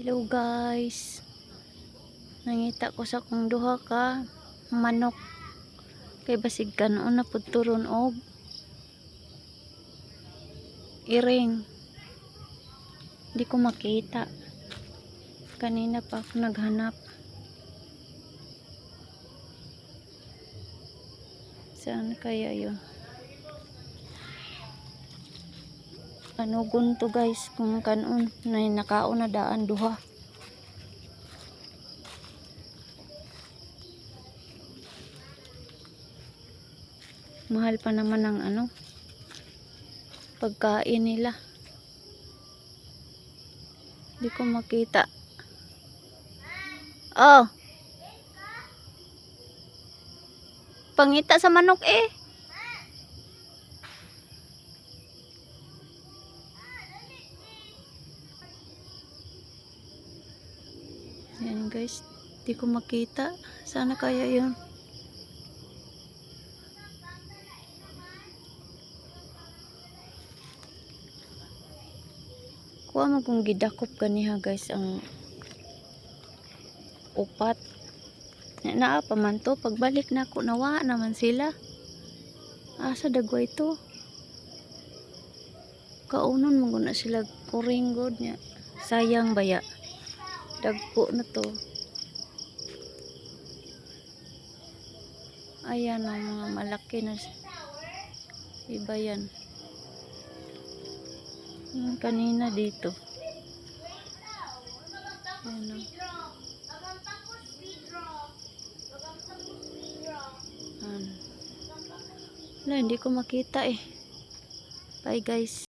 Hello guys. Nangita ko sa kong duha ka manok. Kay basig kanon na pud turon og iring. Di ko makita. Kanina pa ako naghanap. Saan kaya yun? Kanugon to guys kung kanon na nakaon na daan duha. Mahal pa naman ang ano pagkain nila. Di ko makita. Oh. Pangita sa manok eh. Yan guys, di ko makita. Sana kaya yun. Kuha mo kung gidakop kaniha guys ang upat. Na naa pa man to. Pagbalik na ako, nawa naman sila. Asa dagway to? Kaunon mo na sila kuringgod niya. Sayang baya. Dagpo na to. Ayan ang mga malaki na iba yan. Yung kanina dito. Ayan o. Ayan. Wala, hindi ko makita eh. Bye guys.